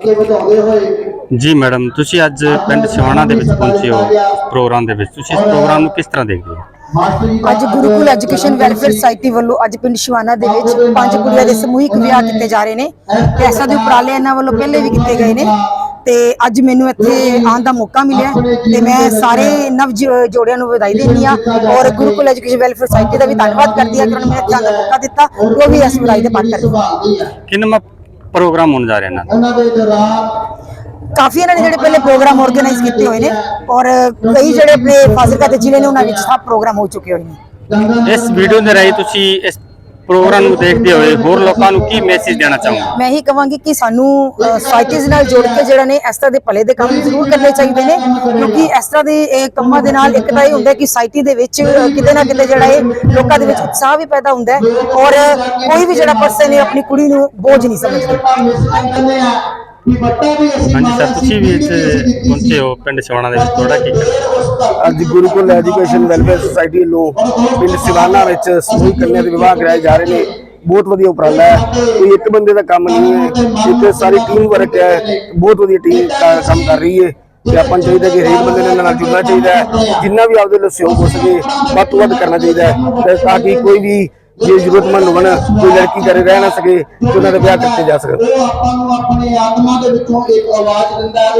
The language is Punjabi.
ਅੱਗੇ ਵਧਾਉਂਦੇ ਹੋਏ। ਜੀ ਮੈਡਮ ਤੁਸੀਂ ਅੱਜ ਪਿੰਡ ਸਿਵਾਣਾ ਦੇ ਵਿੱਚ ਪਹੁੰਚੇ ਹੋ ਪ੍ਰੋਗਰਾਮ ਦੇ ਵਿੱਚ। ਤੁਸੀਂ ਇਸ ਪ੍ਰੋਗਰਾਮ ਨੂੰ ਕਿਸ ਤਰ੍ਹਾਂ ਦੇਖਦੇ ਹੋ? ਅੱਜ ਗੁਰੂਕੁਲ ਐਜੂਕੇਸ਼ਨ ਵੈਲਫੇਅਰ ਸੁਸਾਇਟੀ ਵੱਲੋਂ ਅੱਜ ਪਿੰਡ ਸ਼ਿਵਾਨਾ ਦੇ ਵਿੱਚ ਪੰਜ ਕੁੜੀਆਂ ਦੇ ਸਮੂਹਿਕ ਵਿਆਹ ਕੀਤੇ ਜਾ ਰਹੇ ਨੇ। ਤੇ ਐਸਾ ਦੇ ਉਪਰਾਲੇ ਇਹਨਾਂ ਵੱਲੋਂ ਪਹਿਲੇ ਵੀ ਕੀਤੇ ਗਏ ਨੇ। ਤੇ ਅੱਜ ਮੈਨੂੰ ਇੱਥੇ ਆਉਣ ਦਾ ਮੌਕਾ ਮਿਲਿਆ। ਤੇ ਮੈਂ ਸਾਰੇ ਨਵ ਜੋੜਿਆਂ ਨੂੰ ਵਧਾਈ ਦਿੰਦੀ ਆ ਔਰ ਗੁਰੂਕੁਲ ਐਜੂਕੇਸ਼ਨ ਵੈਲਫੇਅਰ ਸੁਸਾਇਟੀ ਦਾ ਵੀ ਧੰਨਵਾਦ ਕਰਦੀ ਆ ਕਿ ਉਹਨਾਂ ਨੇ ਮੈਨੂੰ ਇੱਥੇ ਆਉਣ ਦਾ ਮੌਕਾ ਦਿੱਤਾ। ਉਹ ਵੀ ਇਸ ਵਧਾਈ ਦੇ ਪਾਤਰ ਕਿੰਨਾ ਪ੍ਰੋਗਰਾਮ ਹੋਣ ਜਾ ਰਿਹਾ ਇਹਨਾਂ ਦਾ। ਉਹਨਾਂ ਦੇ ਦੌਰਾਨ ਕਾਫੀ ਇਹਨਾਂ ਨੇ ਜਿਹੜੇ ਪਹਿਲੇ ਪ੍ਰੋਗਰਾਮ ਆਰਗੇਨਾਈਜ਼ ਕੀਤੇ ਹੋਏ ਨੇ ਔਰ ਕਈ ਜਿਹੜੇ ਆਪਣੇ ਫਾਜ਼ਿਲਕਾ ਦੇ ਜ਼ਿਲ੍ਹੇ ਨੇ ਉਹਨਾਂ ਵਿੱਚ ਸਭ ਪ੍ਰੋਗਰਾਮ ਹੋ ਚੁੱਕੇ ਹੋਏ ਨੇ। ਇਸ ਵੀਡੀਓ ਦੇ ਰਾਹੀਂ ਤੁਸੀਂ ਇਸ ਪ੍ਰੋਗਰਾਮ ਨੂੰ ਦੇਖਦੇ ਹੋਏ ਹੋਰ ਲੋਕਾਂ ਨੂੰ ਕੀ ਮੈਸੇਜ ਦੇਣਾ ਚਾਹੋਗੇ? ਮੈਂ ਇਹੀ ਕਹਾਂਗੀ ਕਿ ਸਾਨੂੰ ਸੋਸਾਇਟੀਜ਼ ਨਾਲ ਜੋੜ ਕੇ ਜਿਹੜਾ ਨੇ ਇਸ ਤਰ੍ਹਾਂ ਦੇ ਭਲੇ ਦੇ ਕੰਮ ਜ਼ਰੂਰ ਕਰਨੇ ਚਾਹੀਦੇ ਨੇ, ਕਿਉਂਕਿ ਇਸ ਤਰ੍ਹਾਂ ਦੇ ਕੰਮਾਂ ਦੇ ਨਾਲ ਇੱਕ ਤਾਂ ਇਹ ਹੁੰਦਾ ਕਿ ਸੋਸਾਇਟੀ ਦੇ ਵਿੱਚ ਕਿਤੇ ਨਾ ਕਿਤੇ ਜਿਹੜਾ ਇਹ ਲੋਕਾਂ ਦੇ ਵਿੱਚ ਉਤਸ਼ਾਹ ਵੀ ਪੈਦਾ ਹੁੰਦਾ ਔਰ ਕੋਈ ਵੀ ਜਿਹੜਾ ਪਰਸਨ ਹੈ ਆਪਣੀ ਕੁੜੀ ਨੂੰ ਬੋਝ ਨਹੀਂ ਸਮਝਦਾ। ਹਾਂਜੀ ਸਰ ਤੁਸੀਂ ਵੀ ਇੱਥੇ ਪਹੁੰਚੇ ਹੋ ਪਿੰਡ ਸਿਵਾਣਾ ਦੇ ਵਿੱਚ ਤੁਹਾਡਾ ਕੀ ਕਹਿਣਾ? ਅੱਜ ਗੁਰੂਕੁਲ ਐਜੂਕੇਸ਼ਨ ਵੈਲਫੇਅਰ ਸੁਸਾਇਟੀ ਵੱਲੋਂ ਪਿੰਡ ਸਿਵਾਨਾ ਵਿੱਚ ਸਮੂਹਿਕ ਕੰਨਿਆ ਦੇ ਵਿਵਾਹ ਕਰਾਏ ਜਾ ਰਹੇ ਨੇ। ਬਹੁਤ ਵਧੀਆ ਉਪਰਾਲਾ ਹੈ। ਕੋਈ ਇੱਕ ਬੰਦੇ ਦਾ ਕੰਮ ਨਹੀਂ ਹੈ। ਇੱਕ ਸਾਰੀ ਟੀਮ ਵਰਕ ਹੈ। ਬਹੁਤ ਵਧੀਆ ਟੀਮ ਕੰਮ ਕਰ ਰਹੀ ਹੈ। ਤੇ ਆਪਾਂ ਚਾਹੀਦਾ ਕਿ ਹਰੇਕ ਬੰਦੇ ਨੇ ਇਹਨਾਂ ਨਾਲ ਜੁੜਨਾ ਚਾਹੀਦਾ ਹੈ। ਜਿੰਨਾ ਵੀ ਆਪਦੇ ਲਈ ਸਹਿਯੋਗ ਹੋ ਸਕੇ ਵੱਧ ਤੋਂ ਵੱਧ ਕਰਨਾ ਚਾਹੀਦਾ ਹੈ। ਤਾਂ ਕਿ ਕੋਈ ਵੀ ਜੇ ਜ਼ਰੂਰਤਮੰਦ ਹੋਣ ਕੋਈ ਲੜਕੀ ਘਰੇ ਰਹਿ ਨਾ ਸਕੇ, ਤੇ ਉਹਨਾਂ ਦਾ ਵਿਆਹ ਕੀਤੇ ਜਾ ਸਕਣ। ਉਹ ਆਪਾਂ ਨੂੰ ਆਪਣੀ ਆਤਮਾ ਦੇ ਵਿੱਚੋਂ ਇੱਕ ਆਵਾਜ਼ ਦਿੰਦਾ ਹੈ